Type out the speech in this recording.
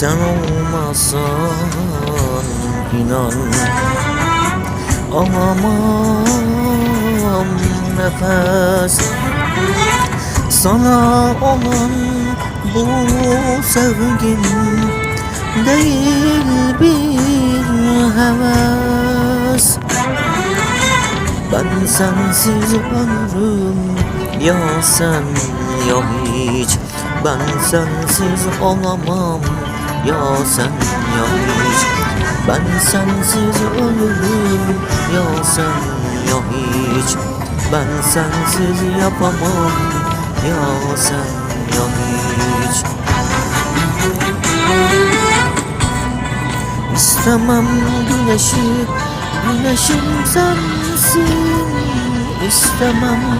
Sen olmasan inan. Alamam nefes. Sana olan bu sevgim Değil bir heves. Ben sensiz ömrüm Ya sen ya hiç. Ben sensiz olamam Ya sen ya hiç. Ben sensiz ölürüm. Ya sen ya hiç. Ben sensiz yapamam. Ya sen ya hiç. İstemem güneşi. Güneşim sensin. İstemem